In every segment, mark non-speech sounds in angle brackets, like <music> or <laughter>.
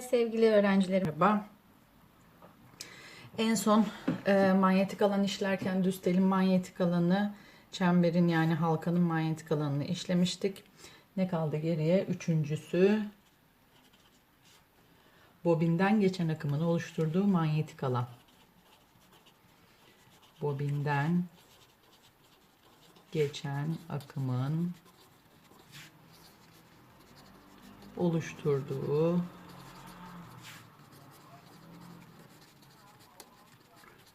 Sevgili öğrencilerim. Merhaba. En son e, manyetik alan işlerken düz manyetik alanı, çemberin yani halkanın manyetik alanını işlemiştik. Ne kaldı geriye? Üçüncüsü bobinden geçen akımın oluşturduğu manyetik alan. Bobinden geçen akımın oluşturduğu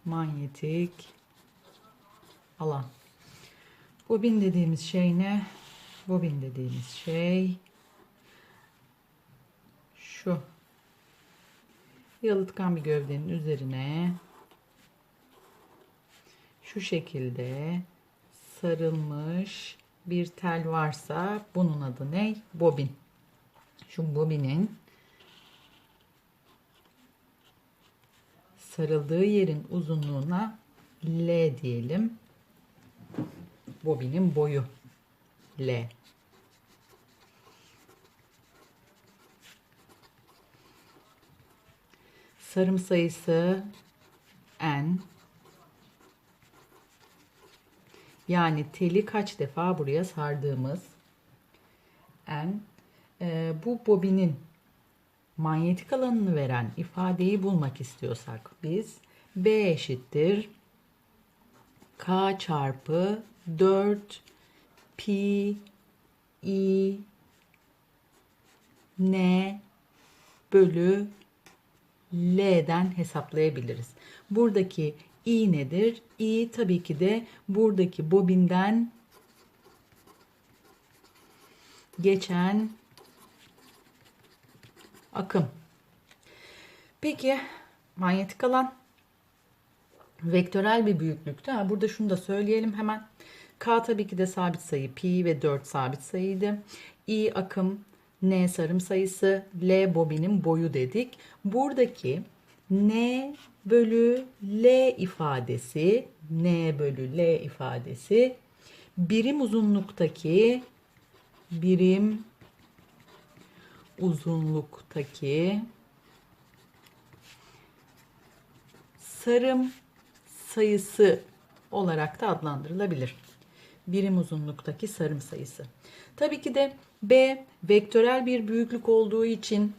manyetik alan. Bobin dediğimiz şey ne? Bobin dediğimiz şey şu. Yalıtkan bir gövdenin üzerine şu şekilde sarılmış bir tel varsa bunun adı ne? Bobin. Şu bobinin sarıldığı yerin uzunluğuna L diyelim. Bobinin boyu L. Sarım sayısı N. Yani teli kaç defa buraya sardığımız N. Ee, bu bobinin manyetik alanını veren ifadeyi bulmak istiyorsak biz B eşittir K çarpı 4 pi i n bölü L'den hesaplayabiliriz. Buradaki i nedir? i tabii ki de buradaki bobinden geçen akım. Peki manyetik alan vektörel bir büyüklükte. Burada şunu da söyleyelim hemen. K tabii ki de sabit sayı pi ve 4 sabit sayıydı. I akım, N sarım sayısı, L bobinin boyu dedik. Buradaki N bölü L ifadesi, N bölü L ifadesi birim uzunluktaki birim uzunluktaki sarım sayısı olarak da adlandırılabilir. Birim uzunluktaki sarım sayısı. Tabii ki de B vektörel bir büyüklük olduğu için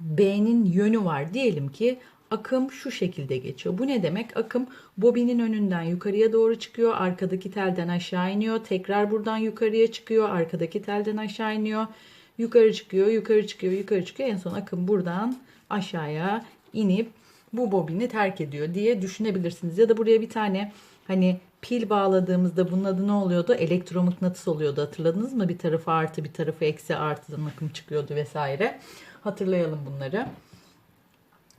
B'nin yönü var. Diyelim ki akım şu şekilde geçiyor. Bu ne demek? Akım bobinin önünden yukarıya doğru çıkıyor. Arkadaki telden aşağı iniyor. Tekrar buradan yukarıya çıkıyor. Arkadaki telden aşağı iniyor. Yukarı çıkıyor, yukarı çıkıyor, yukarı çıkıyor. En son akım buradan aşağıya inip bu bobini terk ediyor diye düşünebilirsiniz. Ya da buraya bir tane hani pil bağladığımızda bunun adı ne oluyordu? Elektromıknatıs oluyordu. Hatırladınız mı? Bir tarafı artı, bir tarafı eksi artıdan akım çıkıyordu vesaire. Hatırlayalım bunları.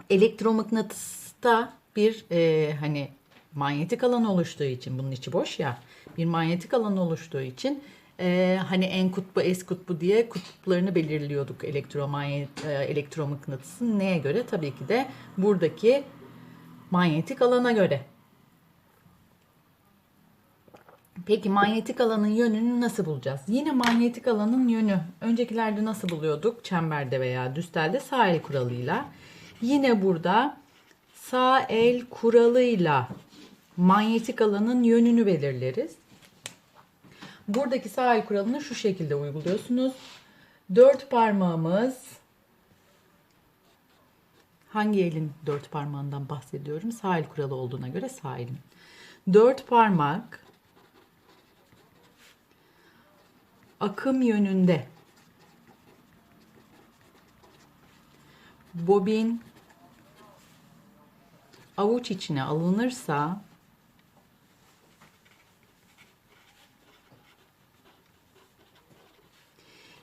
Elektromıknatısta bir e, hani manyetik alan oluştuğu için bunun içi boş ya bir manyetik alan oluştuğu için e, hani en kutbu es kutbu diye kutuplarını belirliyorduk elektromanyet e, elektromıknatısın neye göre tabii ki de buradaki manyetik alana göre. Peki manyetik alanın yönünü nasıl bulacağız? Yine manyetik alanın yönü öncekilerde nasıl buluyorduk? Çemberde veya düstelde sağ el kuralıyla. Yine burada sağ el kuralıyla manyetik alanın yönünü belirleriz. Buradaki sağ el kuralını şu şekilde uyguluyorsunuz. Dört parmağımız hangi elin dört parmağından bahsediyorum? Sağ el kuralı olduğuna göre sağ elin. Dört parmak akım yönünde bobin avuç içine alınırsa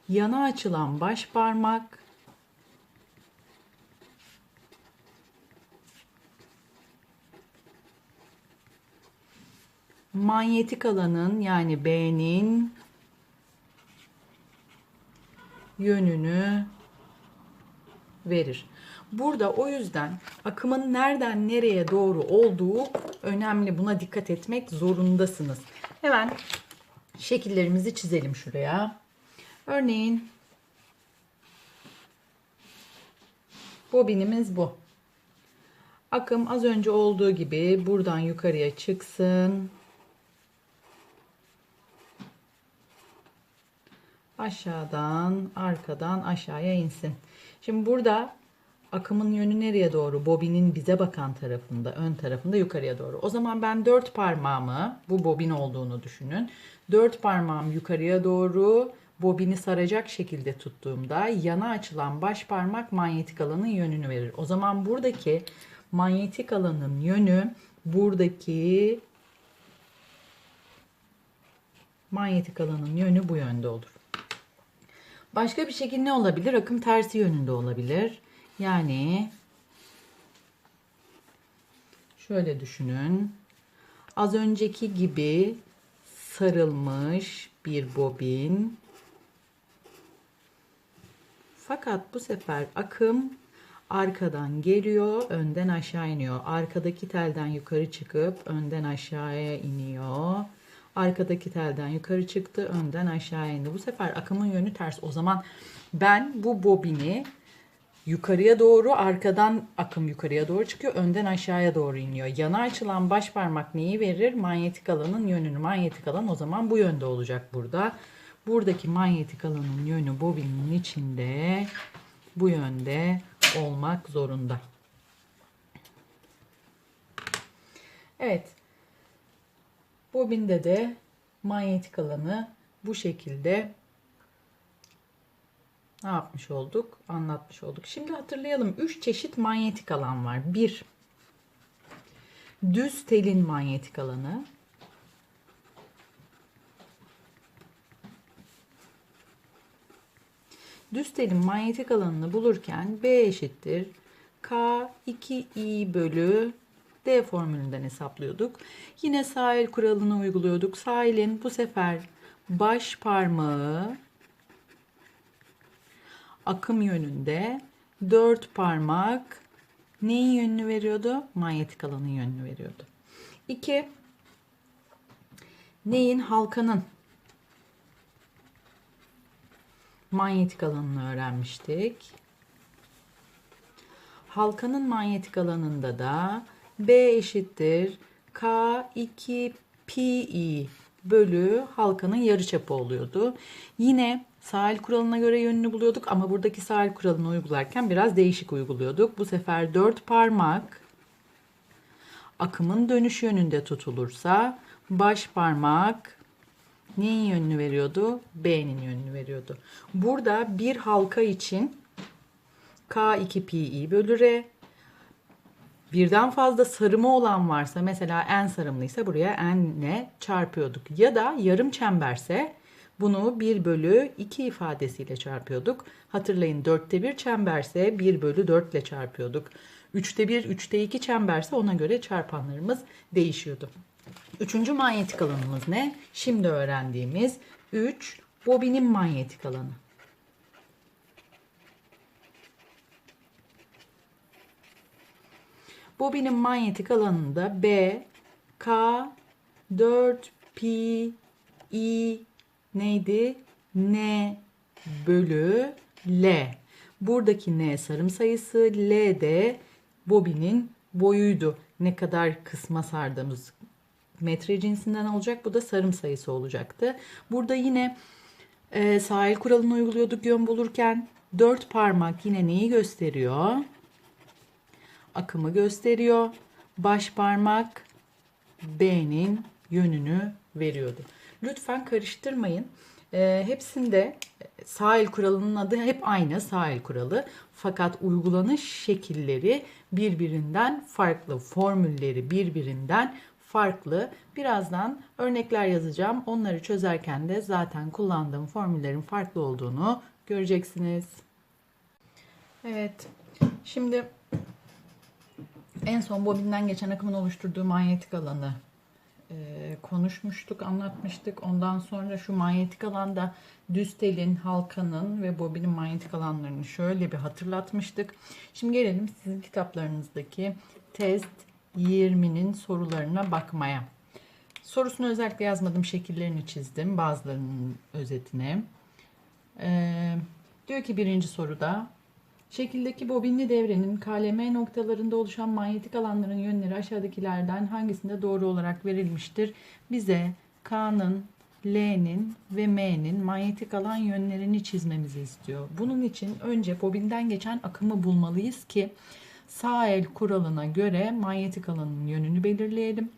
yana açılan baş parmak manyetik alanın yani B'nin yönünü verir. Burada o yüzden akımın nereden nereye doğru olduğu önemli. Buna dikkat etmek zorundasınız. Hemen şekillerimizi çizelim şuraya. Örneğin Bobinimiz bu. Akım az önce olduğu gibi buradan yukarıya çıksın. Aşağıdan, arkadan aşağıya insin. Şimdi burada akımın yönü nereye doğru? Bobinin bize bakan tarafında, ön tarafında yukarıya doğru. O zaman ben dört parmağımı, bu bobin olduğunu düşünün. Dört parmağım yukarıya doğru bobini saracak şekilde tuttuğumda yana açılan baş parmak manyetik alanın yönünü verir. O zaman buradaki manyetik alanın yönü buradaki manyetik alanın yönü bu yönde olur. Başka bir şekil ne olabilir? Akım tersi yönünde olabilir. Yani şöyle düşünün. Az önceki gibi sarılmış bir bobin. Fakat bu sefer akım arkadan geliyor, önden aşağı iniyor. Arkadaki telden yukarı çıkıp önden aşağıya iniyor. Arkadaki telden yukarı çıktı, önden aşağı indi. Bu sefer akımın yönü ters. O zaman ben bu bobini yukarıya doğru, arkadan akım yukarıya doğru çıkıyor, önden aşağıya doğru iniyor. Yana açılan baş parmak neyi verir? Manyetik alanın yönünü. Manyetik alan o zaman bu yönde olacak burada. Buradaki manyetik alanın yönü bobinin içinde bu yönde olmak zorunda. Evet. Bobinde de manyetik alanı bu şekilde ne yapmış olduk? Anlatmış olduk. Şimdi hatırlayalım. 3 çeşit manyetik alan var. 1. Düz telin manyetik alanı. Düz telin manyetik alanını bulurken B eşittir K2i bölü D formülünden hesaplıyorduk. Yine sahil kuralını uyguluyorduk. Sahilin bu sefer baş parmağı akım yönünde dört parmak neyin yönünü veriyordu? Manyetik alanın yönünü veriyordu. 2. Neyin halkanın manyetik alanını öğrenmiştik. Halkanın manyetik alanında da B eşittir K2 pi bölü halkanın yarıçapı oluyordu. Yine sahil kuralına göre yönünü buluyorduk ama buradaki sahil kuralını uygularken biraz değişik uyguluyorduk. Bu sefer dört parmak akımın dönüş yönünde tutulursa baş parmak neyin yönünü veriyordu? B'nin yönünü veriyordu. Burada bir halka için K2 pi bölü R birden fazla sarımı olan varsa mesela en sarımlıysa buraya n'le çarpıyorduk. Ya da yarım çemberse bunu 1 bölü 2 ifadesiyle çarpıyorduk. Hatırlayın 4'te 1 çemberse 1 bölü 4 ile çarpıyorduk. 3'te 1, 3'te 2 çemberse ona göre çarpanlarımız değişiyordu. Üçüncü manyetik alanımız ne? Şimdi öğrendiğimiz 3 bobinin manyetik alanı. Bobinin manyetik alanında B, K, 4, pi, i neydi? N bölü L. Buradaki N sarım sayısı, L de bobinin boyuydu. Ne kadar kısma sardığımız metre cinsinden olacak. Bu da sarım sayısı olacaktı. Burada yine e, sahil kuralını uyguluyorduk yön bulurken. Dört parmak yine neyi gösteriyor? Akımı gösteriyor. Baş parmak B'nin yönünü veriyordu. Lütfen karıştırmayın. E, hepsinde sahil kuralının adı hep aynı sahil kuralı. Fakat uygulanış şekilleri birbirinden farklı. Formülleri birbirinden farklı. Birazdan örnekler yazacağım. Onları çözerken de zaten kullandığım formüllerin farklı olduğunu göreceksiniz. Evet. Şimdi en son bobinden geçen akımın oluşturduğu manyetik alanı e, konuşmuştuk, anlatmıştık. Ondan sonra şu manyetik alanda düz telin, halkanın ve bobinin manyetik alanlarını şöyle bir hatırlatmıştık. Şimdi gelelim sizin kitaplarınızdaki test 20'nin sorularına bakmaya. Sorusunu özellikle yazmadım, şekillerini çizdim bazılarının özetine. Ee, diyor ki birinci soruda Şekildeki bobinli devrenin KLM noktalarında oluşan manyetik alanların yönleri aşağıdakilerden hangisinde doğru olarak verilmiştir? Bize K'nın, L'nin ve M'nin manyetik alan yönlerini çizmemizi istiyor. Bunun için önce bobinden geçen akımı bulmalıyız ki sağ el kuralına göre manyetik alanın yönünü belirleyelim.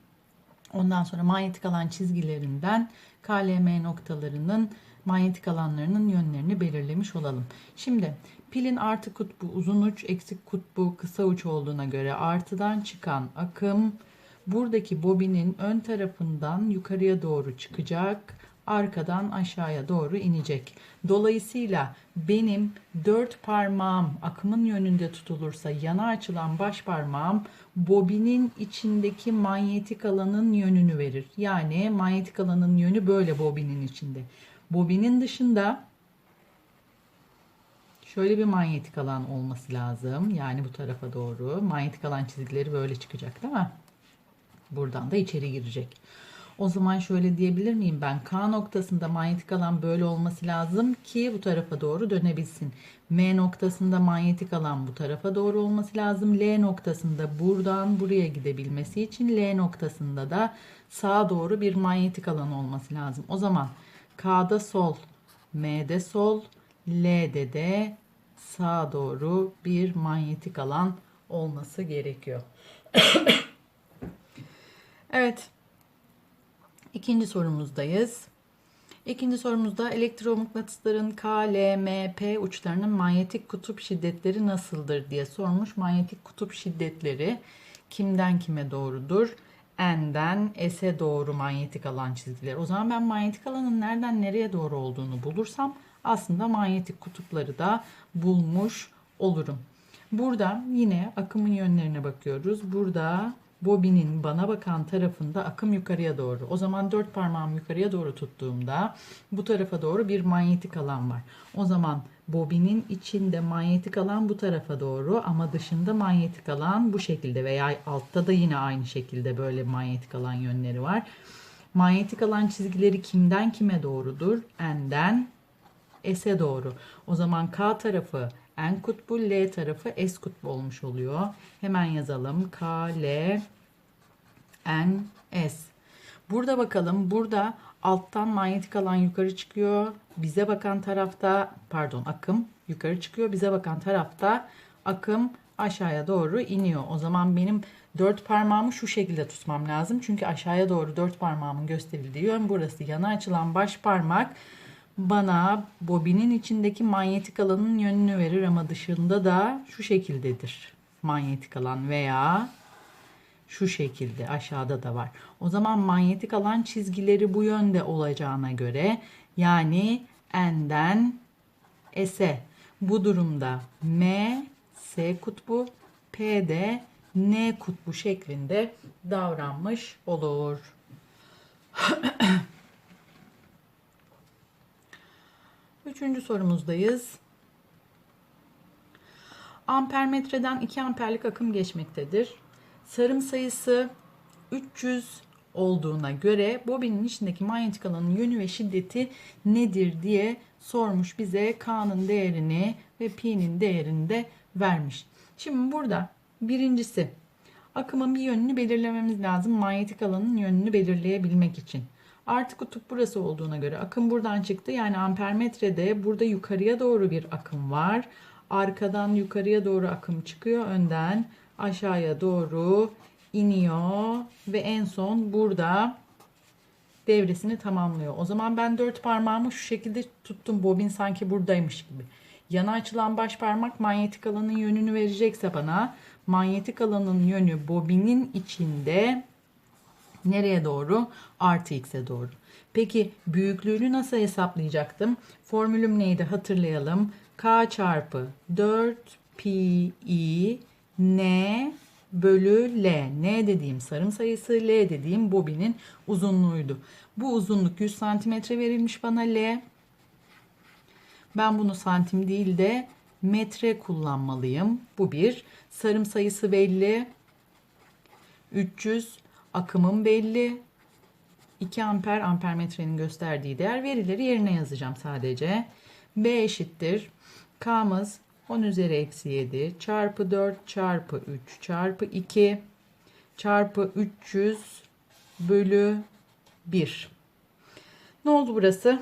Ondan sonra manyetik alan çizgilerinden KLM noktalarının manyetik alanlarının yönlerini belirlemiş olalım. Şimdi pilin artı kutbu uzun uç, eksik kutbu kısa uç olduğuna göre artıdan çıkan akım buradaki bobinin ön tarafından yukarıya doğru çıkacak, arkadan aşağıya doğru inecek. Dolayısıyla benim dört parmağım akımın yönünde tutulursa yana açılan baş parmağım bobinin içindeki manyetik alanın yönünü verir. Yani manyetik alanın yönü böyle bobinin içinde. Bobinin dışında şöyle bir manyetik alan olması lazım. Yani bu tarafa doğru. Manyetik alan çizgileri böyle çıkacak değil mi? Buradan da içeri girecek. O zaman şöyle diyebilir miyim ben? K noktasında manyetik alan böyle olması lazım ki bu tarafa doğru dönebilsin. M noktasında manyetik alan bu tarafa doğru olması lazım. L noktasında buradan buraya gidebilmesi için L noktasında da sağa doğru bir manyetik alan olması lazım. O zaman K'da sol, M'de sol, L'de de sağa doğru bir manyetik alan olması gerekiyor. <coughs> evet. İkinci sorumuzdayız. İkinci sorumuzda elektromıknatısların K, L, M, P uçlarının manyetik kutup şiddetleri nasıldır diye sormuş. Manyetik kutup şiddetleri kimden kime doğrudur? N'den S'e doğru manyetik alan çizgileri. O zaman ben manyetik alanın nereden nereye doğru olduğunu bulursam aslında manyetik kutupları da bulmuş olurum. Burada yine akımın yönlerine bakıyoruz. Burada bobinin bana bakan tarafında akım yukarıya doğru. O zaman dört parmağım yukarıya doğru tuttuğumda bu tarafa doğru bir manyetik alan var. O zaman bobinin içinde manyetik alan bu tarafa doğru ama dışında manyetik alan bu şekilde veya altta da yine aynı şekilde böyle manyetik alan yönleri var. Manyetik alan çizgileri kimden kime doğrudur? N'den S'e doğru. O zaman K tarafı N kutbu, L tarafı S kutbu olmuş oluyor. Hemen yazalım. K, L, N, S. Burada bakalım. Burada alttan manyetik alan yukarı çıkıyor. Bize bakan tarafta pardon akım yukarı çıkıyor. Bize bakan tarafta akım aşağıya doğru iniyor. O zaman benim dört parmağımı şu şekilde tutmam lazım. Çünkü aşağıya doğru dört parmağımın gösterildiği yön burası. Yana açılan baş parmak bana bobinin içindeki manyetik alanın yönünü verir ama dışında da şu şekildedir. Manyetik alan veya şu şekilde aşağıda da var. O zaman manyetik alan çizgileri bu yönde olacağına göre yani N'den S'e bu durumda M S kutbu P de N kutbu şeklinde davranmış olur. <clears throat> Üçüncü sorumuzdayız. Ampermetreden 2 amperlik akım geçmektedir. Sarım sayısı 300 olduğuna göre bobinin içindeki manyetik alanın yönü ve şiddeti nedir diye sormuş bize K'nın değerini ve P'nin değerini de vermiş. Şimdi burada birincisi akımın bir yönünü belirlememiz lazım manyetik alanın yönünü belirleyebilmek için. Artı kutup burası olduğuna göre akım buradan çıktı. Yani ampermetrede burada yukarıya doğru bir akım var. Arkadan yukarıya doğru akım çıkıyor. Önden aşağıya doğru iniyor ve en son burada devresini tamamlıyor. O zaman ben dört parmağımı şu şekilde tuttum. Bobin sanki buradaymış gibi. Yana açılan baş parmak manyetik alanın yönünü verecekse bana manyetik alanın yönü bobinin içinde Nereye doğru? Artı x'e doğru. Peki büyüklüğünü nasıl hesaplayacaktım? Formülüm neydi hatırlayalım. K çarpı 4 pi n bölü L. N dediğim sarım sayısı, L dediğim bobinin uzunluğuydu. Bu uzunluk 100 santimetre verilmiş bana L. Ben bunu santim değil de metre kullanmalıyım. Bu bir. Sarım sayısı belli. 300 Akımım belli. 2 amper ampermetrenin gösterdiği değer verileri yerine yazacağım sadece. B eşittir. K'mız 10 üzeri eksi 7 çarpı 4 çarpı 3 çarpı 2 çarpı 300 bölü 1. Ne oldu burası?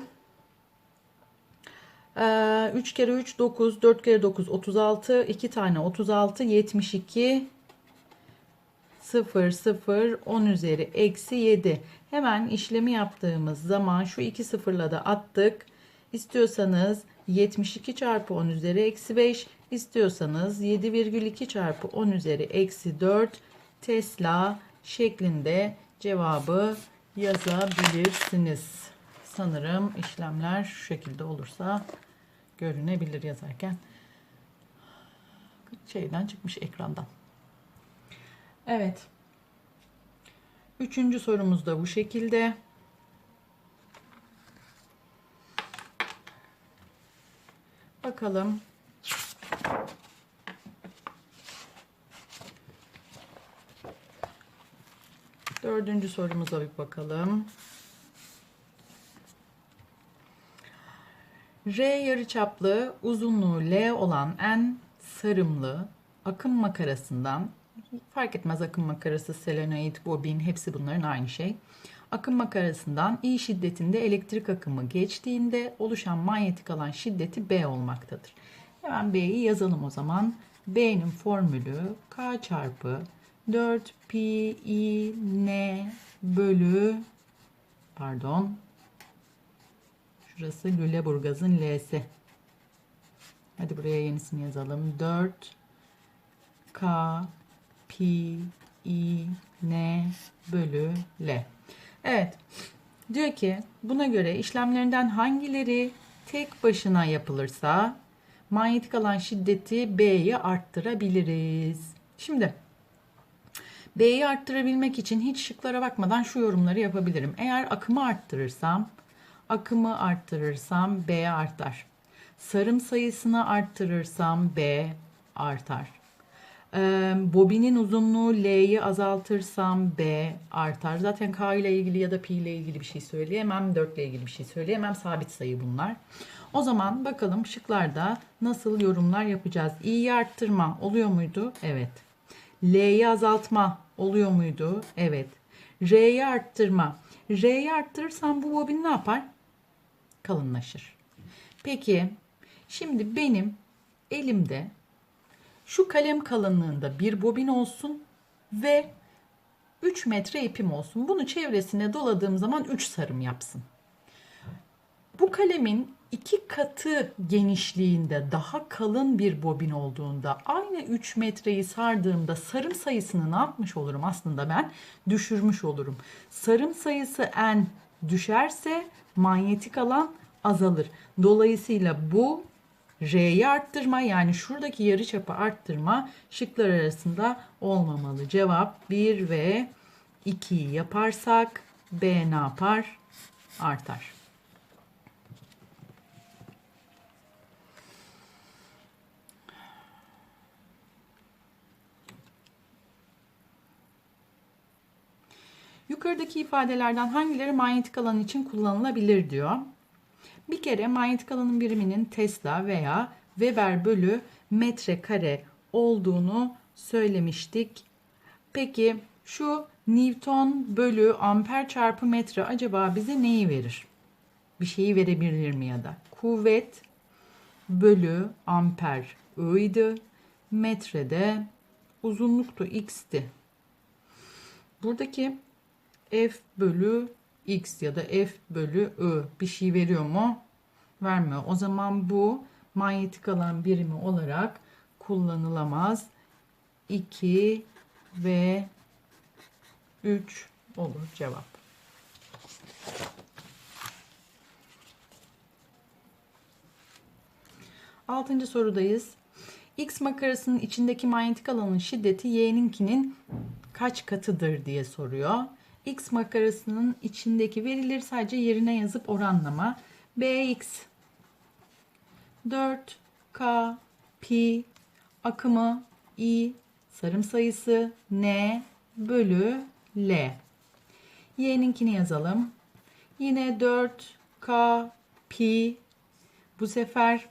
Ee, 3 kere 3 9, 4 kere 9 36, 2 tane 36, 72, 0, 0, 10 üzeri eksi 7. Hemen işlemi yaptığımız zaman şu iki sıfırla da attık. İstiyorsanız 72 çarpı 10 üzeri eksi 5, istiyorsanız 7,2 çarpı 10 üzeri eksi 4 Tesla şeklinde cevabı yazabilirsiniz. Sanırım işlemler şu şekilde olursa görünebilir yazarken. Şeyden çıkmış ekrandan. Evet. Üçüncü sorumuz da bu şekilde. Bakalım. Dördüncü sorumuza bir bakalım. R yarıçaplı uzunluğu L olan en sarımlı akım makarasından fark etmez akım makarası, selenoid, bobin hepsi bunların aynı şey. Akım makarasından I şiddetinde elektrik akımı geçtiğinde oluşan manyetik alan şiddeti B olmaktadır. Hemen B'yi yazalım o zaman. B'nin formülü K çarpı 4 pi i n bölü pardon şurası Lüleburgaz'ın L'si. Hadi buraya yenisini yazalım. 4 K pi i n bölü L. Evet. Diyor ki buna göre işlemlerinden hangileri tek başına yapılırsa manyetik alan şiddeti B'yi arttırabiliriz. Şimdi B'yi arttırabilmek için hiç şıklara bakmadan şu yorumları yapabilirim. Eğer akımı arttırırsam, akımı arttırırsam B artar. Sarım sayısını arttırırsam B artar. Bobinin uzunluğu L'yi azaltırsam B artar. Zaten K ile ilgili ya da Pi ile ilgili bir şey söyleyemem. 4 ile ilgili bir şey söyleyemem. Sabit sayı bunlar. O zaman bakalım şıklarda nasıl yorumlar yapacağız. İ'yi arttırma oluyor muydu? Evet. L'yi azaltma oluyor muydu? Evet. R'yi arttırma. R'yi arttırırsam bu bobin ne yapar? Kalınlaşır. Peki şimdi benim elimde şu kalem kalınlığında bir bobin olsun ve 3 metre ipim olsun. Bunu çevresine doladığım zaman 3 sarım yapsın. Bu kalemin iki katı genişliğinde daha kalın bir bobin olduğunda aynı 3 metreyi sardığımda sarım sayısını ne yapmış olurum aslında ben düşürmüş olurum. Sarım sayısı n düşerse manyetik alan azalır. Dolayısıyla bu R'yi arttırma yani şuradaki yarıçapı arttırma şıklar arasında olmamalı. Cevap 1 ve 2'yi yaparsak B ne yapar? Artar. Yukarıdaki ifadelerden hangileri manyetik alan için kullanılabilir diyor. Bir kere manyetik alanın biriminin Tesla veya Weber bölü metrekare olduğunu söylemiştik. Peki şu Newton bölü amper çarpı metre acaba bize neyi verir? Bir şeyi verebilir mi ya da? Kuvvet bölü amper I'ydı. Metrede uzunluktu x'ti. Buradaki F bölü X ya da F bölü I bir şey veriyor mu? Vermiyor. O zaman bu manyetik alan birimi olarak kullanılamaz. 2 ve 3 olur cevap. Altıncı sorudayız. X makarasının içindeki manyetik alanın şiddeti Y'ninkinin kaç katıdır diye soruyor. X makarasının içindeki verileri sadece yerine yazıp oranlama. Bx 4 K pi akımı i sarım sayısı n bölü l. Y'ninkini yazalım. Yine 4 K pi bu sefer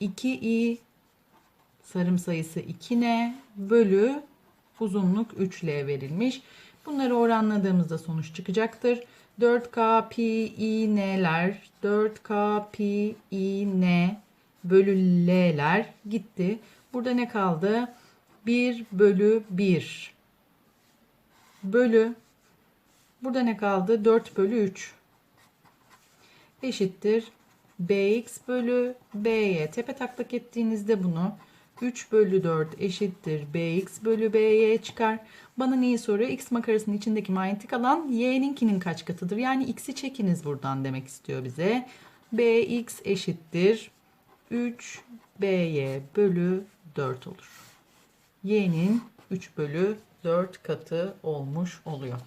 2i sarım sayısı 2N bölü uzunluk 3L verilmiş. Bunları oranladığımızda sonuç çıkacaktır. 4K pi i n'ler 4K pi i n bölü l'ler gitti. Burada ne kaldı? 1 bölü 1 bölü burada ne kaldı? 4 bölü 3 eşittir bx bölü by. Tepe taklak ettiğinizde bunu 3 bölü 4 eşittir bx bölü by çıkar. Bana neyi soruyor? x makarasının içindeki manyetik alan y'ninkinin kaç katıdır? Yani x'i çekiniz buradan demek istiyor bize. bx eşittir 3 by bölü 4 olur. y'nin 3 bölü 4 katı olmuş oluyor.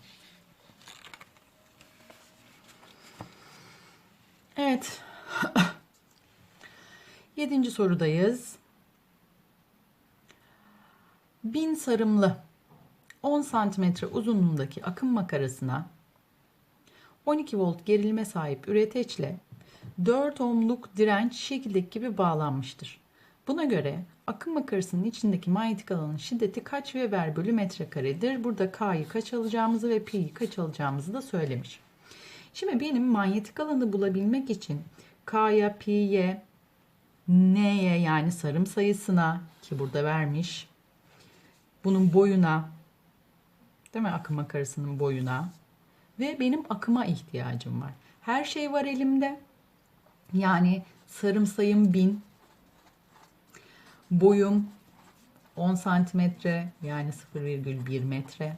Evet. <coughs> Yedinci sorudayız. Bin sarımlı 10 santimetre uzunluğundaki akım makarasına 12 volt gerilime sahip üreteçle 4 ohmluk direnç şekildeki gibi bağlanmıştır. Buna göre akım makarasının içindeki manyetik alanın şiddeti kaç Weber bölü metrekaredir? Burada K'yı kaç alacağımızı ve Pi'yi kaç alacağımızı da söylemiş. Şimdi benim manyetik alanı bulabilmek için K'ya, Pi'ye, N'ye yani sarım sayısına ki burada vermiş. Bunun boyuna değil mi akım makarasının boyuna ve benim akıma ihtiyacım var. Her şey var elimde. Yani sarım sayım 1000. Boyum 10 santimetre yani 0,1 metre.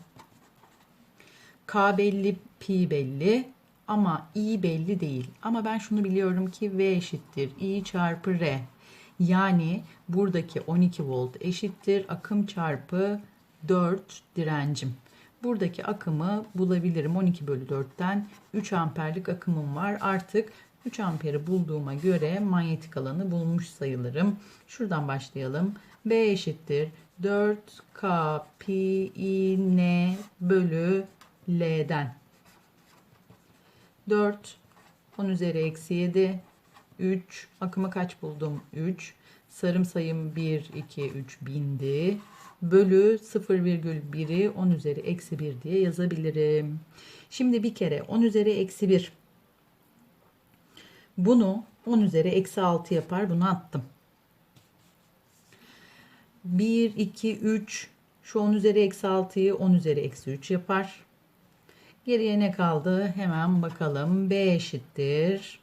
K belli, pi belli ama i belli değil. Ama ben şunu biliyorum ki v eşittir i çarpı r. Yani buradaki 12 volt eşittir akım çarpı 4 direncim. Buradaki akımı bulabilirim. 12 bölü 4'ten 3 amperlik akımım var. Artık 3 amperi bulduğuma göre manyetik alanı bulmuş sayılırım. Şuradan başlayalım. B eşittir 4K pi i n bölü L'den. 4 10 üzeri eksi 7 3 akımı kaç buldum 3 sarım sayım 1 2 3 bindi bölü 0,1'i 10 üzeri eksi 1 diye yazabilirim. Şimdi bir kere 10 üzeri eksi 1 bunu 10 üzeri eksi 6 yapar bunu attım. 1 2 3 şu 10 üzeri eksi 6'yı 10 üzeri eksi 3 yapar. Geriye ne kaldı? Hemen bakalım. B eşittir.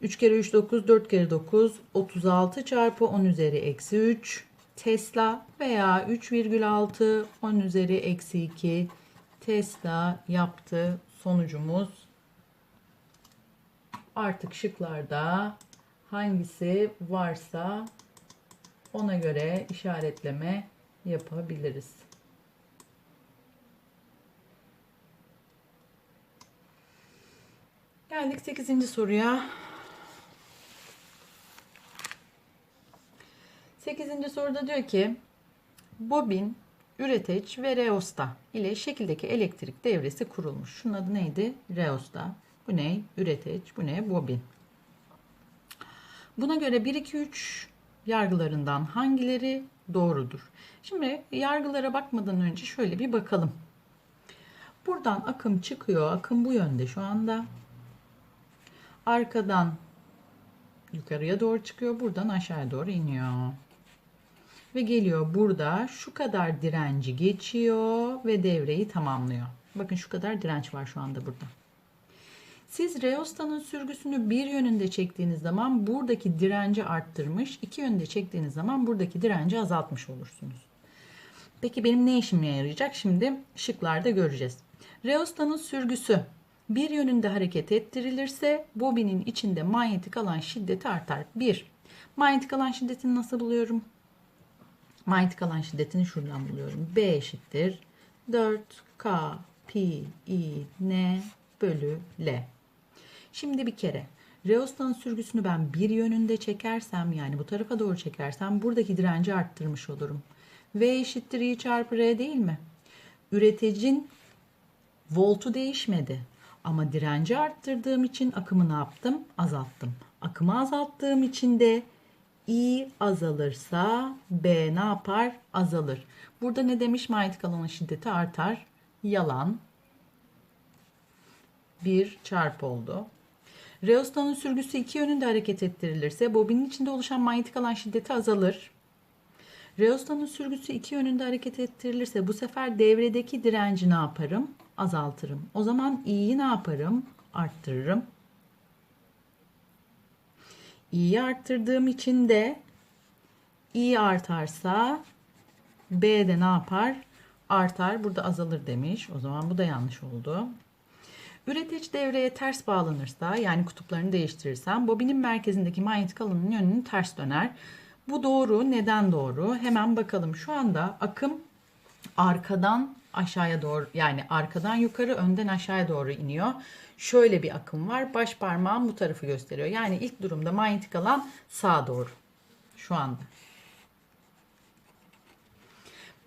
3 kere 3 9, 4 kere 9, 36 çarpı 10 üzeri eksi 3 Tesla veya 3,6 10 üzeri eksi 2 Tesla yaptı sonucumuz. Artık şıklarda hangisi varsa ona göre işaretleme yapabiliriz. Geldik 8. soruya. 8. soruda diyor ki bobin, üreteç ve reosta ile şekildeki elektrik devresi kurulmuş. Şunun adı neydi? Reosta. Bu ne? Üreteç. Bu ne? Bobin. Buna göre 1, 2, 3 yargılarından hangileri doğrudur? Şimdi yargılara bakmadan önce şöyle bir bakalım. Buradan akım çıkıyor. Akım bu yönde şu anda arkadan yukarıya doğru çıkıyor. Buradan aşağı doğru iniyor. Ve geliyor burada şu kadar direnci geçiyor ve devreyi tamamlıyor. Bakın şu kadar direnç var şu anda burada. Siz reostanın sürgüsünü bir yönünde çektiğiniz zaman buradaki direnci arttırmış, iki yönde çektiğiniz zaman buradaki direnci azaltmış olursunuz. Peki benim ne işime yarayacak? Şimdi şıklarda göreceğiz. Reostanın sürgüsü bir yönünde hareket ettirilirse bobinin içinde manyetik alan şiddeti artar. 1. Manyetik alan şiddetini nasıl buluyorum? Manyetik alan şiddetini şuradan buluyorum. B eşittir 4K pi i n bölü L. Şimdi bir kere Reostanın sürgüsünü ben bir yönünde çekersem yani bu tarafa doğru çekersem buradaki direnci arttırmış olurum. V eşittir I çarpı R değil mi? Üreticin voltu değişmedi. Ama direnci arttırdığım için akımı ne yaptım? Azalttım. Akımı azalttığım için de i azalırsa b ne yapar? Azalır. Burada ne demiş? Manyetik alanın şiddeti artar. Yalan. 1 çarpı oldu. Reostanın sürgüsü iki yönünde hareket ettirilirse bobinin içinde oluşan manyetik alan şiddeti azalır. Reostanın sürgüsü iki yönünde hareket ettirilirse bu sefer devredeki direnci ne yaparım? Azaltırım. O zaman i'yi ne yaparım? Arttırırım. İ'yi arttırdığım için de i artarsa b de ne yapar? Artar. Burada azalır demiş. O zaman bu da yanlış oldu. Üretici devreye ters bağlanırsa yani kutuplarını değiştirirsem bobinin merkezindeki manyetik alanın yönünü ters döner. Bu doğru. Neden doğru? Hemen bakalım. Şu anda akım arkadan aşağıya doğru yani arkadan yukarı önden aşağıya doğru iniyor. Şöyle bir akım var. Baş parmağım bu tarafı gösteriyor. Yani ilk durumda manyetik alan sağa doğru. Şu anda.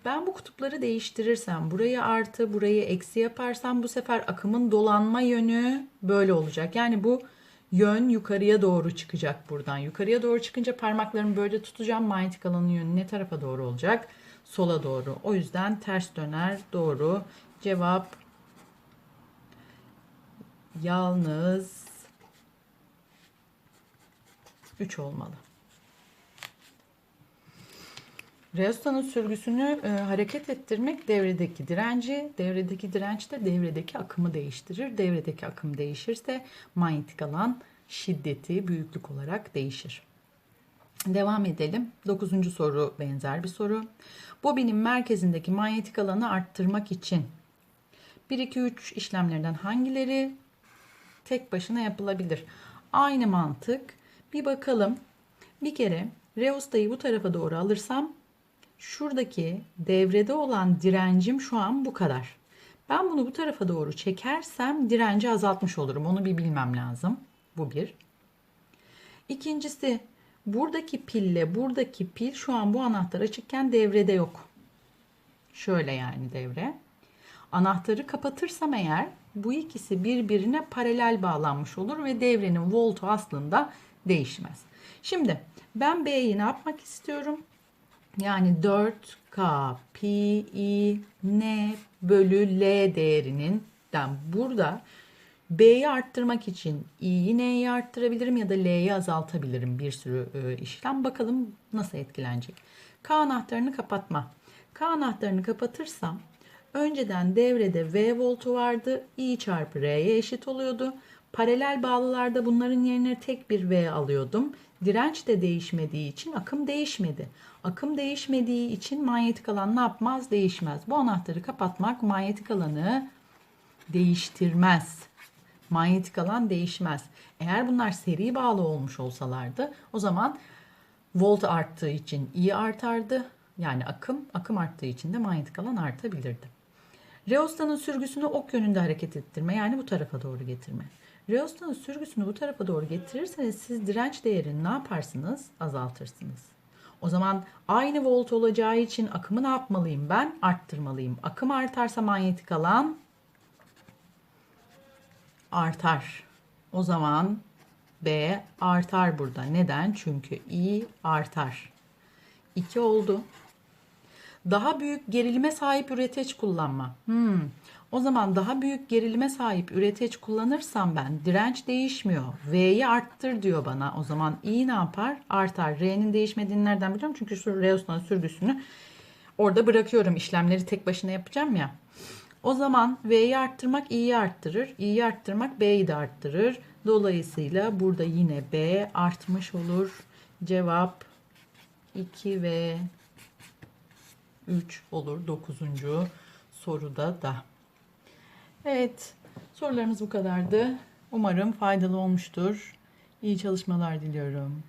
Ben bu kutupları değiştirirsem, burayı artı, burayı eksi yaparsam bu sefer akımın dolanma yönü böyle olacak. Yani bu yön yukarıya doğru çıkacak buradan. Yukarıya doğru çıkınca parmaklarımı böyle tutacağım. Manyetik alanın yönü ne tarafa doğru olacak? Sola doğru. O yüzden ters döner. Doğru. Cevap yalnız 3 olmalı. Reostanın sürgüsünü e, hareket ettirmek devredeki direnci, devredeki direnç de devredeki akımı değiştirir. Devredeki akım değişirse manyetik alan şiddeti büyüklük olarak değişir. Devam edelim. Dokuzuncu soru benzer bir soru. Bobinin merkezindeki manyetik alanı arttırmak için 1, 2, 3 işlemlerden hangileri tek başına yapılabilir? Aynı mantık. Bir bakalım. Bir kere Reosta'yı bu tarafa doğru alırsam şuradaki devrede olan direncim şu an bu kadar. Ben bunu bu tarafa doğru çekersem direnci azaltmış olurum. Onu bir bilmem lazım. Bu bir. İkincisi buradaki pille buradaki pil şu an bu anahtar açıkken devrede yok. Şöyle yani devre. Anahtarı kapatırsam eğer bu ikisi birbirine paralel bağlanmış olur ve devrenin voltu aslında değişmez. Şimdi ben B'yi ne yapmak istiyorum? Yani 4K pi n bölü L değerinin burada B'yi arttırmak için i'yi n'yi arttırabilirim ya da L'yi azaltabilirim bir sürü e, işlem. Bakalım nasıl etkilenecek. K anahtarını kapatma. K anahtarını kapatırsam önceden devrede V voltu vardı. I çarpı R'ye eşit oluyordu. Paralel bağlılarda bunların yerine tek bir V alıyordum. Direnç de değişmediği için akım değişmedi. Akım değişmediği için manyetik alan ne yapmaz? Değişmez. Bu anahtarı kapatmak manyetik alanı değiştirmez. Manyetik alan değişmez. Eğer bunlar seri bağlı olmuş olsalardı o zaman volt arttığı için I artardı. Yani akım, akım arttığı için de manyetik alan artabilirdi. Reostanın sürgüsünü ok yönünde hareket ettirme yani bu tarafa doğru getirme. Reostanın sürgüsünü bu tarafa doğru getirirseniz siz direnç değerini ne yaparsınız? Azaltırsınız. O zaman aynı volt olacağı için akımı ne yapmalıyım ben? Arttırmalıyım. Akım artarsa manyetik alan artar. O zaman B artar burada. Neden? Çünkü I artar. 2 oldu. Daha büyük gerilime sahip üreteç kullanma. Hmm. O zaman daha büyük gerilime sahip üreteç kullanırsam ben direnç değişmiyor. V'yi arttır diyor bana. O zaman I ne yapar? Artar. R'nin değişmediğini nereden biliyorum? Çünkü şu Reos'tan sürgüsünü orada bırakıyorum. İşlemleri tek başına yapacağım ya. O zaman V'yi arttırmak i'yi arttırır. i'yi arttırmak B'yi de arttırır. Dolayısıyla burada yine B artmış olur. Cevap 2 ve 3 olur 9. soruda da. Evet, sorularımız bu kadardı. Umarım faydalı olmuştur. İyi çalışmalar diliyorum.